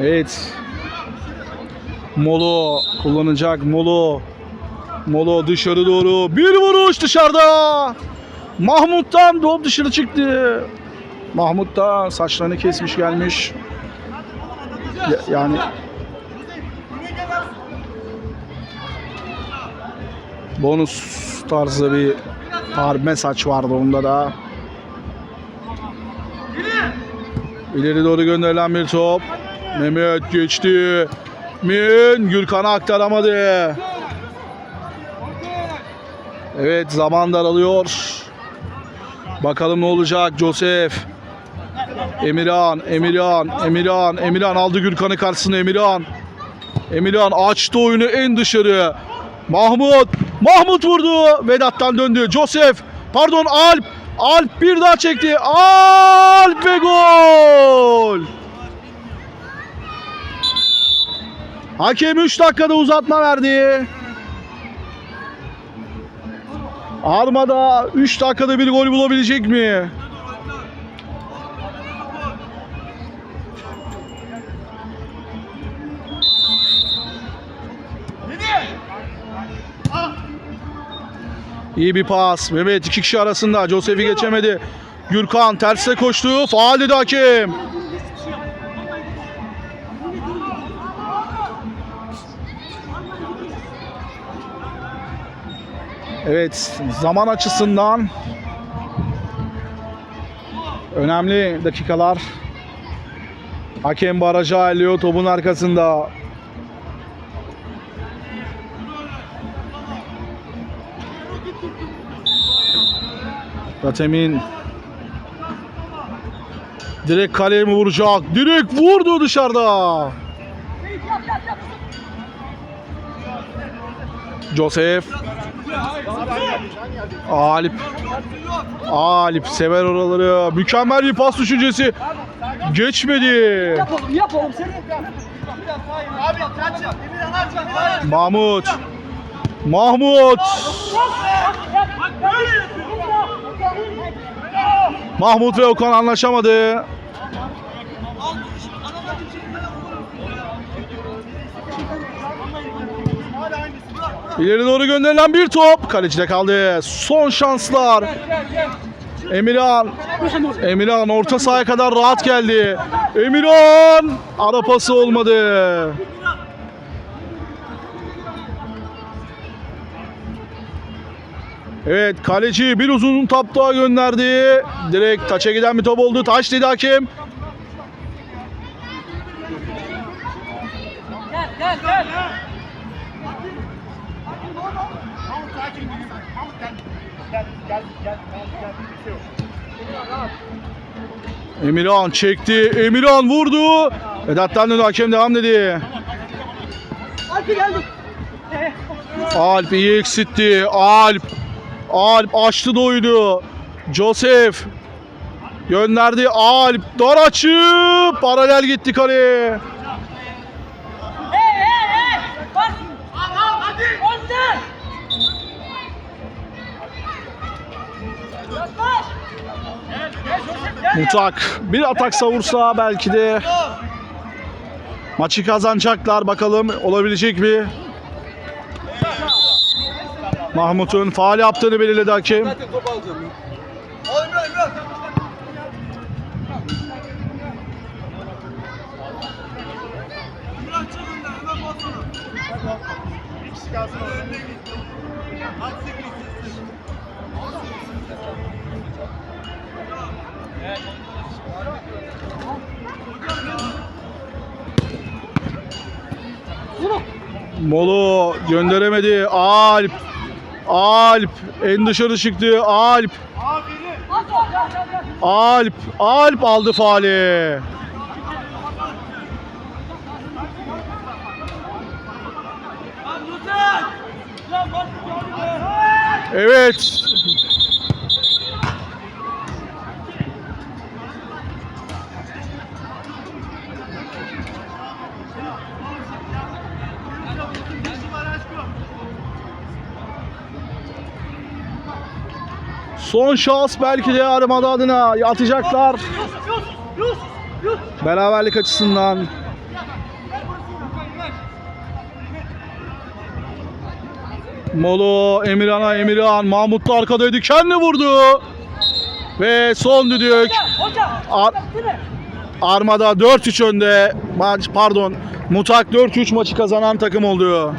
Evet. Molo kullanacak Molo. Molo dışarı doğru. Bir vuruş dışarıda. Mahmut'tan top dışarı çıktı. Mahmut da saçlarını kesmiş gelmiş. Ya- Yani bonus tarzı bir harbe saç vardı onda da. İleri doğru gönderilen bir top. Mehmet geçti. Min Gürkan'a aktaramadı. Evet zaman daralıyor. Bakalım ne olacak Josef. Emirhan, Emirhan, Emirhan, Emirhan aldı Gürkan'ı karşısına Emirhan. Emirhan açtı oyunu en dışarı. Mahmut, Mahmut vurdu. Vedat'tan döndü. Josef, pardon Alp. Alp bir daha çekti. Alp ve gol. Hakem 3 dakikada uzatma verdi. Armada 3 dakikada bir gol bulabilecek mi? İyi bir pas. Mehmet iki kişi arasında. Josef'i geçemedi. Gürkan terse koştu. Faal dedi hakem. Evet, zaman açısından önemli dakikalar. Hakem barajı ayarlıyor topun arkasında. Tatemin direkt kaleye mi vuracak? Direkt vurdu dışarıda. Joseph Alip Alip sever oraları. Mükemmel bir pas düşüncesi. Geçmedi. Yapalım yapalım seni. Mahmut. Mahmut. Mahmut ve Okan anlaşamadı. İleri doğru gönderilen bir top. Kalecide kaldı. Son şanslar. Emirhan. Emirhan orta sahaya kadar rahat geldi. Emirhan. Ara pası olmadı. Evet kaleci bir uzun top daha gönderdi. Direkt taça giden bir top oldu. Taç dedi hakem. Gel gel gel. Emirhan çekti. Emirhan vurdu. Vedat'tan döndü. Hakem devam dedi. Hadi geldik. Alp iyi eksitti. Alp. Alp açtı doydu. Joseph. Gönderdi. Alp. Dar açıp paralel gitti kaleye. Önde. Mutak bir atak savursa belki de maçı kazanacaklar. Bakalım olabilecek mi? Mahmut'un faal yaptığını belirledi hakem. Molo gönderemedi. Alp. Alp en dışarı çıktı. Alp. Alp. Alp aldı faali. Evet. Son şans belki de Armada adına atacaklar. Beraberlik açısından Molo Emirhan'a Emirhan. Mahmut da arkadaydı. Kendi vurdu. Ve son düdük. Ar- Armada 4-3 önde. Maç pardon. Mutak 4-3 maçı kazanan takım oldu.